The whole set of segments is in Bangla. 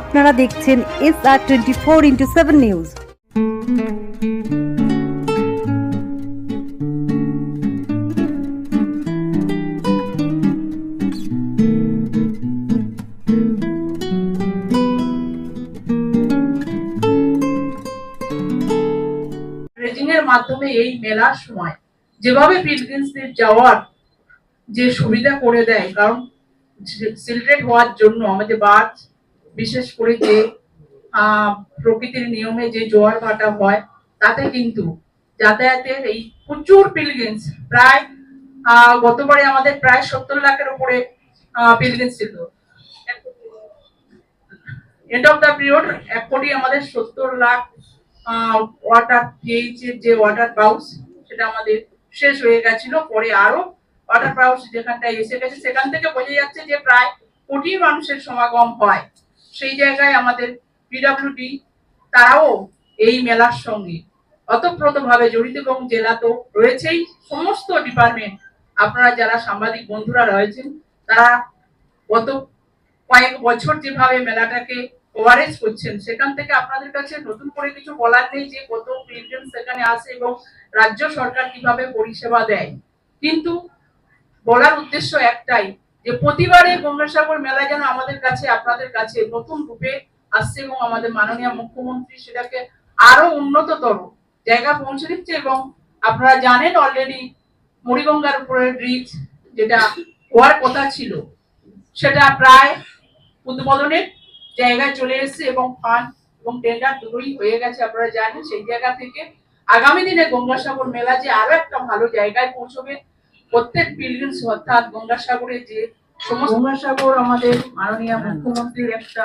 আপনারা দেখছেন S R twenty four into seven news মাধ্যমে এই মেলার সময় যেভাবে পিলগ্রিমসদের যাওয়ার যে সুবিধা করে দেয়, কারণ সিলটেড হওয়ার জন্য আমাদের বাস বিশেষ করে যে প্রকৃতির নিয়মে যে জোয়ার ভাটা হয়, তাতে কিন্তু যাতায়াতের এই প্রচুর পিলগ্রিমস প্রায় গতবারে আমাদের প্রায় সত্তর লাখের উপরে পিলগ্রিমস ছিল। এন্ড অফ দ্য পিরিয়ড এক কোটি আমাদের সত্তর লাখ ওয়াটার পিএইচের যে ওয়াটার পাউস সেটা আমাদের শেষ হয়ে গেছিল। পরে আরও ওয়াটার পাউস যেখানটায় এসে গেছে, সেখান থেকে বোঝা যাচ্ছে যে প্রায় কোটি মানুষের সমাগম হয়। সেই জায়গায় আমাদের পিডাব্লিউডি তারাও এই মেলার সঙ্গে অতপ্রতভাবে জড়িত এবং জেলা তো রয়েছেই, সমস্ত ডিপার্টমেন্ট আপনারা যারা সাংবাদিক বন্ধুরা রয়েছেন, তারা গত কয়েক বছর যেভাবে মেলাটাকে কভারেজ করছেন, সেখান থেকে আপনাদের কাছে নতুন করে কিছু বলার নেই যে কত পিলগ্রিম সেখানে আসে এবং রাজ্য সরকার কীভাবে পরিষেবা দেয়। কিন্তু বলার উদ্দেশ্য একটাই যে প্রতিবারে গঙ্গাসাগর মেলা যেন আমাদের কাছে, আপনাদের কাছে নতুন রূপে আসছে এবং আমাদের মাননীয় মুখ্যমন্ত্রী সেটাকে আরও উন্নততর জায়গা পৌঁছে দিচ্ছে এবং আপনারা জানেন অলরেডি মুড়িগঙ্গার উপরের ব্রিজ যেটা হওয়ার কথা ছিল, সেটা প্রায় উদ্বোধনের জায়গায় চলে এসেছে এবং ফান্ড এবং টেন্ডার দুটোই হয়ে গেছে, আপনারা জানেন সেই জায়গা থেকে। আগামী দিনে গঙ্গাসাগর মেলা যে আরও একটা ভালো জায়গায় পৌঁছবে প্রত্যেক পিলগ্রিমস অর্থাৎ গঙ্গাসাগরে যে সমস্ত গঙ্গাসাগর আমাদের মাননীয় মুখ্যমন্ত্রীর একটা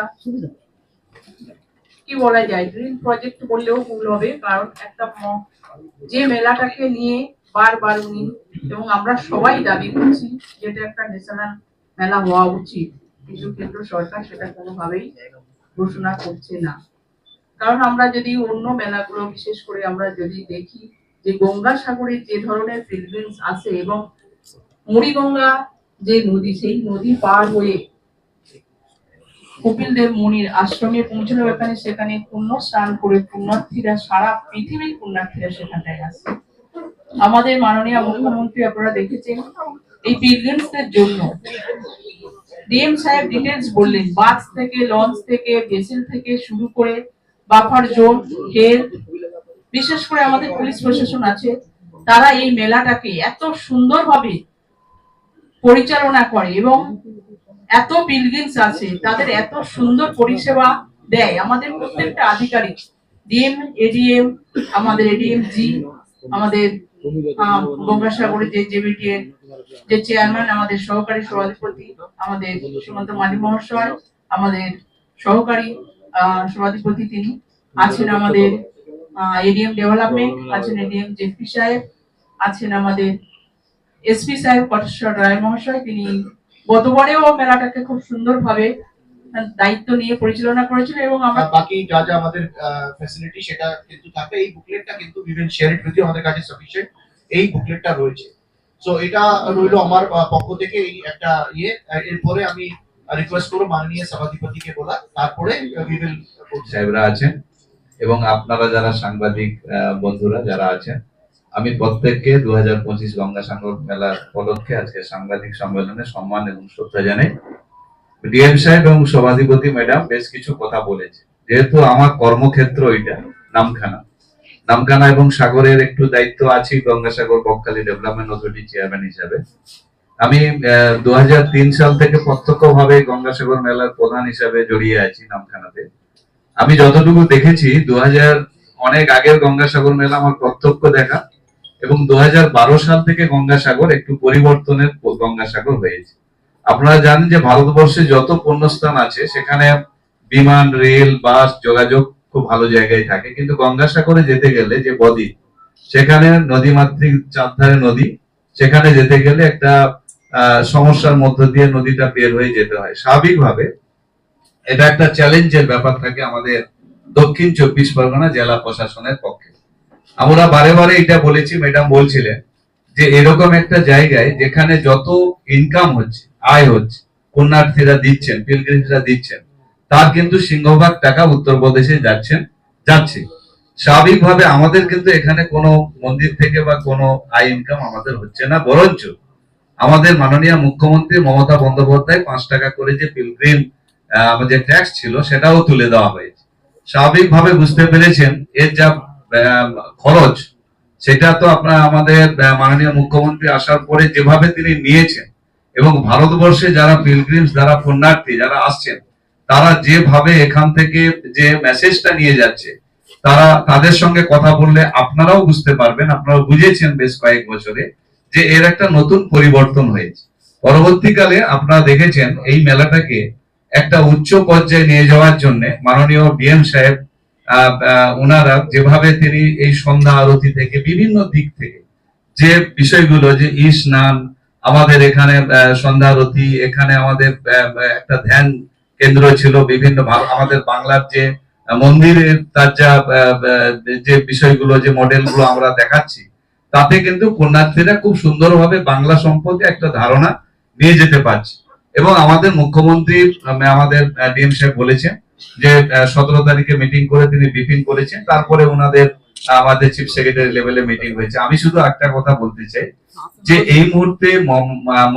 কি বলা যায়? গ্রিন প্রজেক্ট বললেও ভুল হবে কারণ একটা যে মেলাটাকে নিয়ে বারবার উনি এবং আমরা সবাই দাবি করছি যেটা একটা ন্যাশনাল মেলা হওয়া উচিত। কিন্তু কেন্দ্র সরকার সেটা কোনোভাবেই ঘোষণা করছে না। কারণ আমরা যদি অন্য মেলাগুলো বিশেষ করে আমরা যদি দেখি যে গঙ্গাসাগরে যে ধরনের পিলগ্রিমস আসে এবং মুড়িগঙ্গা যে নদী, সেই নদী পার হয়ে কপিল দেব মুনির আশ্রমে পৌঁছলো এখানে সেখানে পুণ্য স্নান করে পুণ্যার্থীরা সারা পৃথিবীর পুণ্যার্থীরা সেখানটায় আসে। আমাদের মাননীয় মুখ্যমন্ত্রী আপনারা দেখেছেন এই পিলগ্রিমসদের জন্য। ডিএম সাহেব ডিটেলস বললেন, বাস থেকে, লঞ্চ থেকে ভেসেল থেকে শুরু করে বাফার জোন হেলথ বিশেষ করে আমাদের পুলিশ প্রশাসন আছে, তারা এই মেলাটাকে এত সুন্দরভাবে পরিচালনা করে এবং এত বিলগিংস আছে, তাদের এত সুন্দর পরিষেবা দেয়। আমাদের প্রত্যেকটা আধিকারিক, ডিএম, এডিএম, আমাদের এডিএম জি, আমাদের গঙ্গাসাগরের যে জেবিটিএন যে চেয়ারম্যান আমাদের সহকারী সভাধিপতি, আমাদের সুমন্ত মালি মহাশয় আমাদের সহকারী সভাধিপতি তিনি আছেন আমাদের এডিএম ডেভেলপমেন্ট আছেন এডিএম জেপি সাহেব আছেন আমাদের এসপি সাহেব কটেশ্বর রায় মহাশয় তিনি গতবারেও মেলাটাকে খুব সুন্দরভাবে দায়িত্ব নিয়ে পরিচালনা করেছিলেন এবং আমরা বাকি যা যা আমাদের ফ্যাসিলিটি সেটা কিন্তু থাকে। এই বুকলেটটা কিন্তু উইল শেয়ার ইট উইথ আমাদের কাছে সাফিসিয়েন্ট এই বুকলেটটা রয়েছে। সো এটা রইল আমার পক্ষ থেকে এই একটা ইয়ে। এরপরে আমি রিকোয়েস্ট করব মাননীয় সভাধিপতিকে বলা। তারপরে উই উইল সাহেবরা আছেন। এবং আপনারা যারা সাংবাদিক বন্ধুরা যারা আছেন, আমি প্রত্যেককে দু হাজার পঁচিশ গঙ্গাসাগর মেলার উপলক্ষে আজকে সাংবাদিক সম্মেলনে সম্মান এবং শ্রদ্ধা জানাই। ডিএম সাহেব এবং সভাধিপতি ম্যাডাম বেশ কিছু কথা বলেছে। যেহেতু আমার কর্মক্ষেত্র এটা, নামখানা। নামখানা এবং সাগরের একটু দায়িত্ব আছে Gangasagar Bakkhali development authority chairman হিসাবে। আমি দু হাজার তিন সাল থেকে প্রত্যক্ষভাবে গঙ্গাসাগর মেলার প্রধান হিসাবে জড়িয়ে আছি নামখানাতে। আমি যতটুকু দেখেছি দু হাজার অনেক আগের গঙ্গাসাগর মেলা আমার প্রত্যক্ষ দেখা এবং দু হাজার বারো সাল থেকে গঙ্গাসাগর একটু পরিবর্তনের গঙ্গাসাগর হয়েছে। আপনারা জানেন যে ভারতবর্ষে যত পণ্যস্থান আছে, সেখানে বিমান, রেল, বাস যোগাযোগ খুব ভালো জায়গায় থাকে। কিন্তু গঙ্গাসাগরে যেতে গেলে যে বদ্বীপ, সেখানে নদীমাতৃক চারধারে নদী, সেখানে যেতে গেলে একটা সমস্যার মধ্য দিয়ে নদীটা বের হয়ে যেতে হয়। স্বাভাবিকভাবে এটা একটা চ্যালেঞ্জের ব্যাপার থাকে আমাদের দক্ষিণ চব্বিশ পরগনা জেলা প্রশাসনের পক্ষে। আমরা বারে বারে এটা বলেছি ম্যাডাম বলছিলেন যে এরকম একটা জায়গায় যেখানে যত ইনকাম হচ্ছে, আয় হচ্ছে, পুণ্যার্থীরা দিচ্ছেন পিলগ্রিমসরা দিচ্ছেন, তার কিন্তু সিংহভাগ টাকা উত্তরপ্রদেশে যাচ্ছেন, যাচ্ছে। স্বাভাবিকভাবে আমাদের কিন্তু এখানে কোনো মন্দির থেকে বা কোনো আয় ইনকাম আমাদের হচ্ছে না, বরঞ্চ আমাদের মাননীয় মুখ্যমন্ত্রী মমতা বন্দ্যোপাধ্যায় পাঁচ টাকা করে যে পিলগ্রিম যে ট্যাক্স ছিল সেটাও তুলে দেওয়া হয়েছে। স্বাভাবিকভাবে বুঝতে পেরেছেন, এর যা খরচ, সেটা তো আপনার আমাদের মাননীয় মুখ্যমন্ত্রী আসার পরে যেভাবে তিনি নিয়েছেন, এবং ভারতবর্ষে যারা পিলগ্রিমস যারা পুণ্যার্থী, যারা আসছেন, তারা যেভাবে এখান থেকে যে মেসেজটা নিয়ে যাচ্ছে, তারা তাদের সঙ্গে কথা বললে আপনারাও বুঝতে পারবেন আপনারা বুঝেছেন বেশ কয়েক বছরে, যে এর একটা নতুন পরিবর্তন হয়েছে। পরবর্তীকালে আপনারা দেখেছেন এই মেলাটাকে একটা উচ্চ পর্যায়ে নিয়ে যাওয়ার জন্য মাননীয় ডিএম সাহেব ওনারা যেভাবে তিনি এই সন্ধ্যা আরতি থেকে বিভিন্ন দিক থেকে যে বিষয়গুলো যে স্নান আমাদের এখানে সন্ধ্যা আরতি, এখানে আমাদের একটা ধ্যান কেন্দ্র ছিল বিভিন্ন আমাদের বাংলার যে মন্দিরের তার যা যে বিষয়গুলো, যে মডেলগুলো আমরা দেখাচ্ছি, তাতে কিন্তু কন্যার্থীরা খুব সুন্দরভাবে বাংলা সম্পর্কে একটা ধারণা নিয়ে যেতে পারছে। এবং আমাদের মুখ্যমন্ত্রী আমাদের ডিএম সাহেব বলেছেন যে সতেরো তারিখে মিটিং করে তিনি ব্রিফিং করেছেন। তারপরে ওনাদের আমাদের চিফ সেক্রেটারি লেভেলে মিটিং হয়েছে। আমি শুধু একটা কথা বলতে চাই যে, এই মুহূর্তে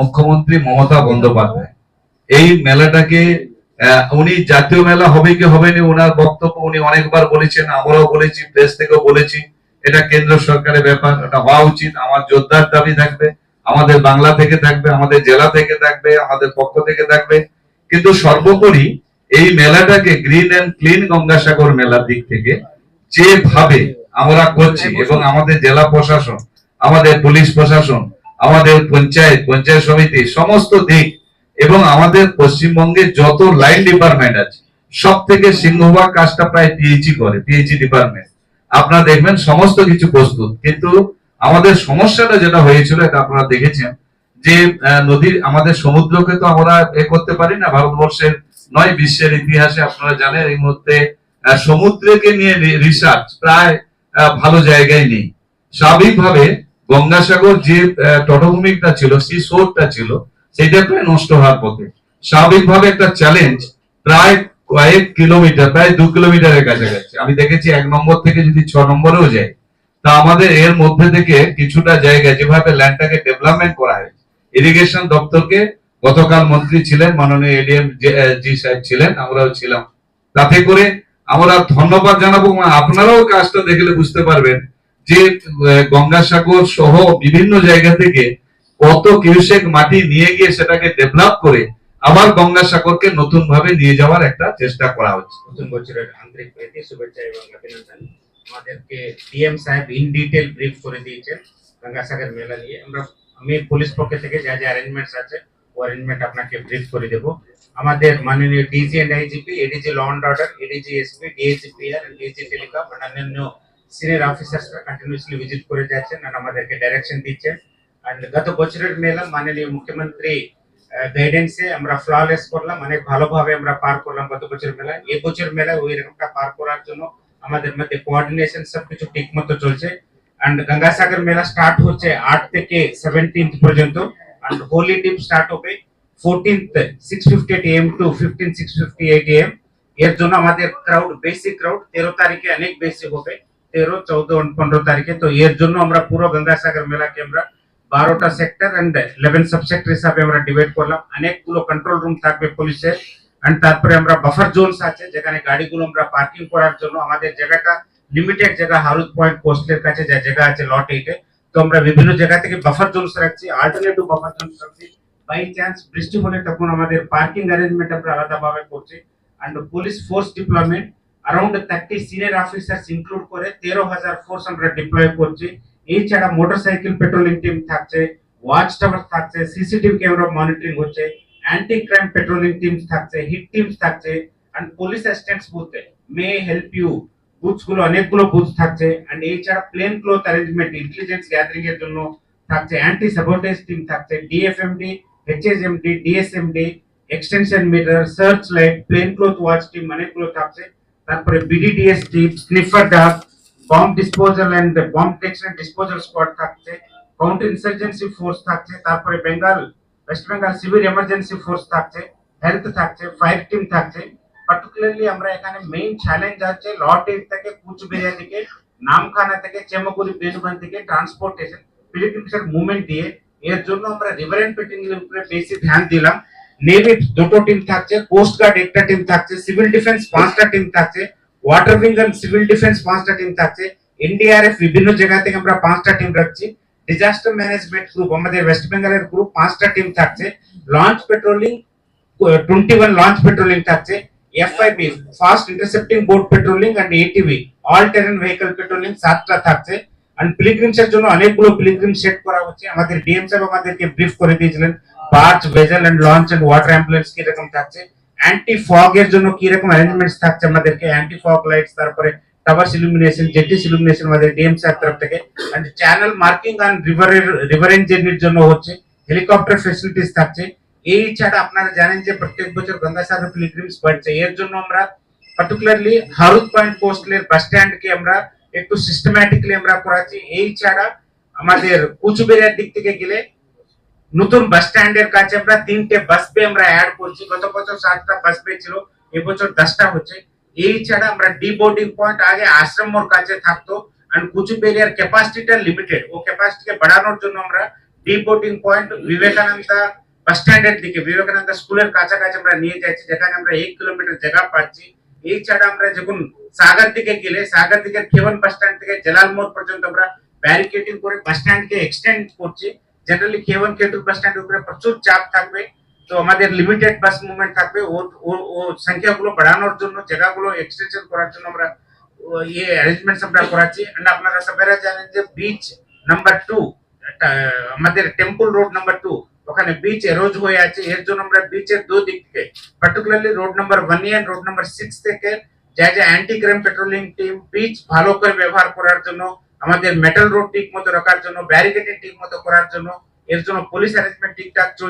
মুখ্যমন্ত্রী মমতা বন্দ্যোপাধ্যায়, এই মেলাটাকে উনি জাতীয় মেলা হবে কি হবে না ওনার বক্তব্য উনি অনেকবার বলেছেন, আমরাও বলেছি প্রেস থেকেও বলেছি। এটা কেন্দ্র সরকারের ব্যাপার এটা হওয়া উচিত। আমার জোরদার দাবি থাকবে। আমাদের বাংলা থেকে থাকবে, আমাদের জেলা থেকে থাকবে, আমাদের পক্ষ থেকে থাকবে। কিন্তু সর্বোপরি এই মেলাটাকে গ্রিন এন্ড ক্লিন গঙ্গাসাগর মেলার দিক থেকে যেভাবে আমরা করছি এবং আমাদের জেলা প্রশাসন, আমাদের পুলিশ প্রশাসন, আমাদের পঞ্চায়েত পঞ্চায়েত সমিতি, সমস্ত দিক এবং আমাদের পশ্চিমবঙ্গে যত লাইন ডিপার্টমেন্ট আছে সব থেকে সিংহভাগ কাজটা প্রায় পিএইচই করে পিএইচই ডিপার্টমেন্ট আপনারা দেখবেন সমস্ত কিছু প্রস্তুত, কিন্তু আমাদের সমস্যাটা যেটা হয়েছিল, এটা আপনারা দেখেছেন, যে নদীর, আমাদের সমুদ্রকে তো আমরা এ করতে পারি না, ভারতবর্ষের নয় বিশ্বের ইতিহাসে আপনারা জানেন এই মুহূর্তে সমুদ্রকে নিয়ে রিসার্চ প্রায় ভালো জায়গায় নেই। স্বাভাবিকভাবে গঙ্গাসাগর যে তটভূমিটা ছিল সেই সোরটা ছিল সেটা প্রায় নষ্ট হওয়ার পথে। স্বাভাবিকভাবে একটা চ্যালেঞ্জ প্রায় কয়েক কিলোমিটার, প্রায় দু কিলোমিটারের কাছাকাছি। আমি দেখেছি এক নম্বর থেকে যদি ছ নম্বরেও যায় তা আমাদের এর মধ্যে থেকে কিছুটা জায়গা যেভাবে ল্যান্ডটাকে ডেভেলপমেন্ট করা হয়েছে ইরিগেশন দপ্তরকে গতকাল মন্ত্রী ছিলেন, মাননীয় এডিএম জি সাহেব ছিলেন, আমরাও ছিলাম। তাতে করে আমরা ধন্যবাদ জানাব আপনারাও কাজটা দেখলে বুঝতে পারবেন যে গঙ্গাসাগর সহ বিভিন্ন জায়গা থেকে কত কিউসেক মাটি নিয়ে গিয়ে সেটাকে ডেভেলপ করে আবার গঙ্গাসাগরকে নতুন ভাবে নিয়ে যাওয়ার একটা চেষ্টা করা হচ্ছে। নতুন বছরের আন্তরিক শুভেচ্ছা এবং অভিনন্দন। আমাদেরকে ডিএম সাহেব ইন ডিটেল ব্রিফ করে দিয়েছেন গঙ্গাসাগর মেলা নিয়ে। আমরা, আমি পুলিশ পক্ষ থেকে যা যা অ্যারেঞ্জমেন্টস আছে, ও অ্যারেঞ্জমেন্ট আপনাকে ব্রিফ করে দেব। আমাদের মাননীয় DG and IGP ADG law and order ADG SP DSPR DG telecom আর অন্যান্য সিনিয়র অফিসার্সরা কন্টিনিউসলি ভিজিট করে যাচ্ছেন আর আমাদেরকে ডাইরেকশন দিচ্ছেন। আর গত বছরের মেলা মাননীয় মুখ্যমন্ত্রী গাইডেন্সে আমরা ফ্ললেস করলাম, অনেক ভালোভাবে আমরা পার করলাম গত বছর মেলা বছর মেলা ওই রকমটা পার করার জন্য আমাদের মধ্যে কোঅর্ডিনেশন সবকিছু ঠিক মতো চলছে। এন্ড গঙ্গাসাগর মেলা স্টার্ট হচ্ছে আট থেকে সেভেন্টিন্থ পর্যন্ত। এন্ড হোলি ডিপ স্টার্ট হবে fourteenth six fifty eight AM to fifteen six fifty eight AM এর জন্য আমাদের ক্রাউড বেসিক ক্রাউড তেরো তারিখে অনেক বেশি হবে। তেরো, চৌদ্দ পনেরো তারিখে। তো এর জন্য আমরা পুরো গঙ্গাসাগর মেলাকে আমরা বারোটা সেক্টর এন্ড ইলেভেন সাবসেক্টর হিসাবে আমরা ডিভাইড করলাম। অনেকগুলো কন্ট্রোল রুম থাকবে পুলিশের। তারপরে আমরা বাফার জোনস আছে, যেখানে গাড়িগুলো আমরা পার্কিং করার জন্য আমাদের জায়গাটা লিমিটেড জায়গা হাউস পয়েন্ট পোস্টের কাছে যে জায়গা আছে লট এইটে তো আমরা বিভিন্ন জায়গা থেকে বাফার জোনস রাখছি অল্টারনেটিভ বাফার জোনস রাখছি। বাই চান্স বৃষ্টি হলে তখন আমাদের পার্কিং অ্যারেঞ্জমেন্ট আমরা আলাদাভাবে করছি। And police force deployment around thirty senior officers include করে তেরো হাজার ফোর্স আমরা ডিপ্লয় করছি। এছাড়া মোটরসাইকেল পেট্রোলিং টিম থাকছে ওয়াচ টাওয়ার থাকছে সিসিটিভি ক্যামেরা মনিটরিং হচ্ছে। অ্যান্টি ক্রাইম পেট্রোলিং টিমস থাকছে হিট টিমস থাকছে এন্ড পুলিশ অ্যাসিস্ট্যান্টস বুথে মে হেল্প ইউ বুথসগুলো অনেকগুলো বুথ থাকছে এন্ড এছাড়া plain cloth arrangement intelligence gathering এর জন্য থাকছে অ্যান্টি সাবোটেজ টিম থাকছে DFMD HSMD DSMD extension meter search light plain cloth watch team অনেকগুলো থাকছে, তারপরে BDDS team sniffer dog bomb disposal and bomb detection disposal squad থাকছে কাউন্টার ইনসার্জেন্সি ফোর্স থাকছে, তারপরে Bengal West Bengal civil emergency force থাকছে হেলথ থাকছে ফায়ার টিম থাকছে পার্টিকুলারলি আমরা এখানে মেইন চ্যালেঞ্জ আছে ল টেপ থেকে কুচবিহার থেকে নামখানা থেকে চেমকুরি বীরভূম থেকে ট্রান্সপোর্টেশন পিলিগ্রিমসের মুভমেন্ট দিয়ে এর জন্য আমরা রিভারেন্ট পেটিং এর উপরে বেশি ধ্যান দিলাম নেভি দুটো টিম থাকছে কোস্ট গার্ড একটা টিম থাকছে সিভিল ডিফেন্স পাঁচটা টিম থাকছে water wing and civil defence পাঁচটা টিম থাকছে এনডিআরএফ বিভিন্ন জায়গা থেকে আমরা পাঁচটা টিম রাখছি ডিজাস্টার ম্যানেজমেন্ট গ্রুপ আমাদের ওয়েস্ট বেঙ্গলের গ্রুপ পাঁচটা টিম থাকছে। Launch patrolling twenty one launch patrolling থাকছে। FIB fast intercepting boat patrolling and ATV all terrain vehicle patrolling সাতটা থাকছে। অ্যান্ড পিলিগ্রিমস এর জন্য অনেকগুলো পিলিগ্রিম সেট করা হচ্ছে। আমাদের ডিএম সাহেব আমাদেরকে ব্রিফ করে দিয়েছিলেন। Barge vessel and launch and water ambulance কীরকম থাকছে। অ্যান্টি ফগ এর জন্য কি রকম অ্যারেঞ্জমেন্টস থাকছে আমাদেরকে? অ্যান্টি ফগ লাইটস তারপরে ইলুমিনেশন জেটিস ইলুমিনেশন আমাদের সাহেব তরফ থেকে। অ্যান্ড চ্যানেল মার্কিং অ্যান্ড রিভারের রিভারেন জেনির জন্য হচ্ছে হেলিকপ্টার ফেসিলিটিস থাকছে। এই ছাড়া আপনারা জানেন যে প্রত্যেক বছর গঙ্গাসাগর পিলিগ্রিমস বাড়ছে। এর জন্য আমরা পার্টিকুলারলি হারুদ পয়েন্ট কোস্টলের বাস স্ট্যান্ডকে আমরা একটু সিস্টেম্যাটিকলি আমরা করাচ্ছি। এই ছাড়া আমাদের কুচবিহারের দিক থেকে গেলে নতুন বাস স্ট্যান্ডের কাছে আমরা তিনটে বাস পে আমরা অ্যাড করছি। গত বছর সাতটা বাস পে ছিল, এবছর দশটা হচ্ছে। এই ছাড়া আমরা ডিবোর্ডিং পয়েন্ট আগে আশ্রম মোড় কাছে থাকতো আর কুচবিহারের ক্যাপাসিটিটা লিমিটেড ও ক্যাপাসিটিকে বাড়ানোর জন্য আমরা ডিবোর্ডিং পয়েন্ট বিবেকানন্দা বাস স্ট্যান্ডের দিকে বিবেকানন্দ স্কুলের কাছাকাছি আমরা নিয়ে যাচ্ছি যেখানে আমরা এক কিলোমিটার জায়গা পাচ্ছি এই ছাড়া আমরা যখন সাগর দিকে গেলে সাগর দিকে খেবন বাস স্ট্যান্ড থেকে জেলাল মোড় পর্যন্ত আমরা ব্যারিকেডিং করে বাস স্ট্যান্ডকে এক্সটেন্ড করছি জেনারেলি খেবন কেটুর বাস স্ট্যান্ডের উপরে প্রচুর চাপ থাকবে তো আমাদের লিমিটেড বাস মুভমেন্ট থাকবে। ও, ও- সংখ্যাগুলো বাড়ানোর জন্য, জায়গাগুলো এক্সটেনশন করার জন্য আমরা ইয়ে অ্যারেঞ্জমেন্টস আমরা করাচ্ছি। এন্ড আপনারা সবাই জানেন যে বিচ নাম্বার টু আমাদের টেম্পল রোড নাম্বার টু ওখানে বিচ এরোজ হয়ে আছে। এর জন্য আমরা বিচের দু দিক থেকে particularly road number one and road number six থেকে যা যা anti crime patrolling team beach ভালো করে ব্যবহার করার জন্য, আমাদের মেটাল রোড ঠিক মতো রাখার জন্য ব্যারিকেডিং ঠিক মতো করার জন্য, এর জন্য পুলিশ অ্যারেঞ্জমেন্ট ঠিকঠাক চলছে।